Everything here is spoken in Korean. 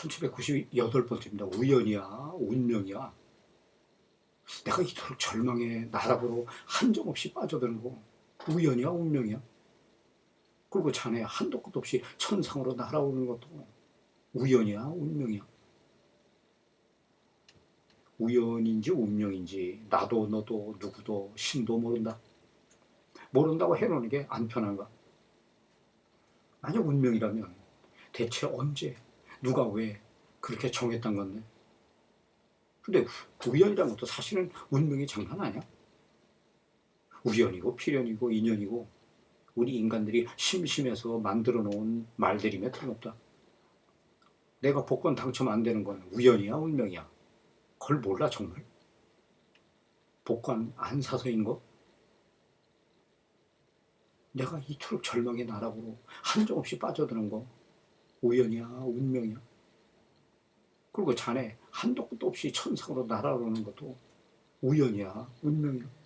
1798번째입니다. 우연이야, 운명이야. 내가 이토록 절망의 나락으로 한정없이 빠져드는 거 우연이야, 운명이야. 그리고 자네 한도 끝 없이 천상으로 날아오는 것도 우연이야, 운명이야. 우연인지 운명인지 나도 너도 누구도 신도 모른다. 모른다고 해놓는 게 안 편한가? 만약 운명이라면 대체 언제 누가 왜 그렇게 정했단 건데? 근데 우연이라는 것도 사실은 운명이 장난 아니야? 우연이고 필연이고 인연이고 우리 인간들이 심심해서 만들어 놓은 말들이며 틀림없다. 내가 복권 당첨 안 되는 건 우연이야 운명이야? 그걸 몰라 정말? 복권 안 사서인 거? 내가 이토록 절망의 나락으로 한정없이 빠져드는 거 우연이야 운명이야? 그리고 자네 한도 끝도 없이 천상으로 날아오는 것도 우연이야 운명이야?